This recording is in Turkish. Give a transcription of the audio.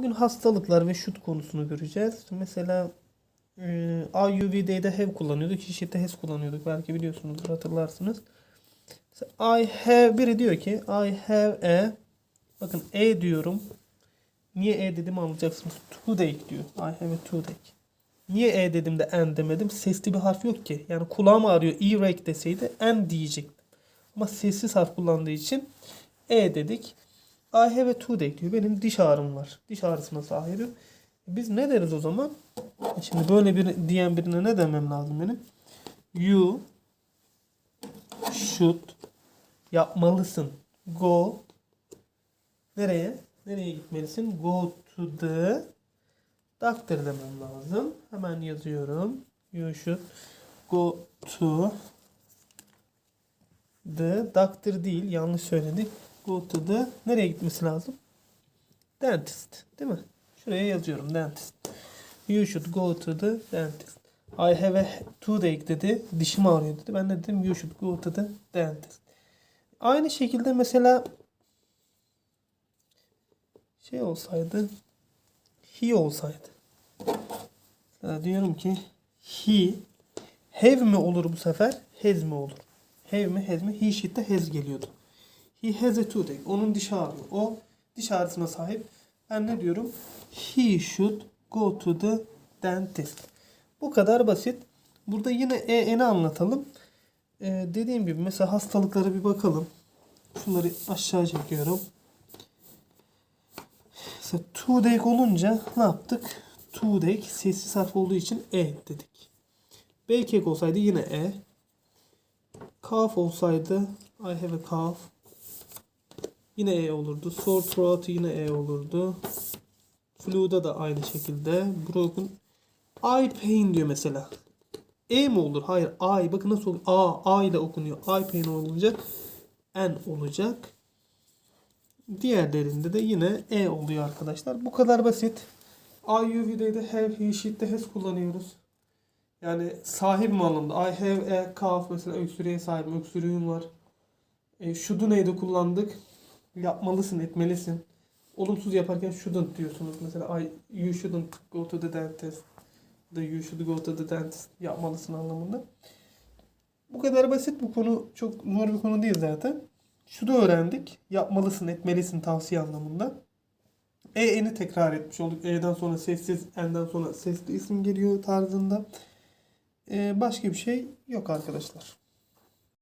Bugün hastalıklar ve şut konusunu göreceğiz. Mesela e, IUV'de have kullanıyorduk. Şişette has kullanıyorduk. Belki biliyorsunuzdur hatırlarsınız. Mesela I have biri diyor ki I have a bakın e diyorum. Niye e dedim anlayacaksınız. Toothache diyor. I have a toothache. Niye e dedim de en demedim? Sesli bir harf yok ki. Yani kulağım ağrıyor. earache deseydi en diyecektim. Ama sessiz harf kullandığı için e dedik. I have a toothache diyor. Benim diş ağrım var. Diş ağrısına sahibim. Biz ne deriz o zaman? Şimdi böyle bir diyen birine ne demem lazım benim? You should yapmalısın. Go nereye? Nereye gitmelisin? Go to the doctor demem lazım. Hemen yazıyorum. You should go to the doctor değil. Yanlış söyledik. Go to the nereye gitmesi lazım? Dentist. Değil mi? Şuraya yazıyorum. Dentist. You should go to the dentist. I have a toothache dedi. Dişim ağrıyor dedi. Ben de dedim you should go to the dentist. Aynı şekilde mesela şey olsaydı he olsaydı. Mesela diyorum ki he have mi olur bu sefer? Has mi olur? Have mi has mi? He shit'te has geliyordu. He has a toothache. Onun diş ağrıyor. O diş ağrısına sahip. Ben ne diyorum? He should go to the dentist. Bu kadar basit. Burada yine EN'i anlatalım. Ee, dediğim gibi mesela hastalıklara bir bakalım. Şunları aşağı çekiyorum. Mesela toothache olunca ne yaptık? Toothache sessiz harf olduğu için E dedik. Bellcake olsaydı yine E. Cough olsaydı I have a cough. Yine E olurdu. Sore throat yine E olurdu. Flu'da da aynı şekilde. Broken. Eye pain diyor mesela. E mi olur? Hayır. I. Bakın nasıl oluyor? A. A ile okunuyor. Eye pain olunca N olacak. Diğerlerinde de yine E oluyor arkadaşlar. Bu kadar basit. IUV'de de have, he, she'de has kullanıyoruz. Yani sahip mi anlamda? I have a cough mesela öksürüğe sahibim. Öksürüğüm var. E, should'u neyde kullandık? Yapmalısın, etmelisin. Olumsuz yaparken shouldn't diyorsunuz. Mesela I, you shouldn't go to the dentist. The you should go to the dentist. Yapmalısın anlamında. Bu kadar basit bu konu çok zor bir konu değil zaten. Şunu öğrendik. Yapmalısın, etmelisin tavsiye anlamında. E, E'ni tekrar etmiş olduk. E'den sonra sessiz, N'den sonra sesli isim geliyor tarzında. E, başka bir şey yok arkadaşlar.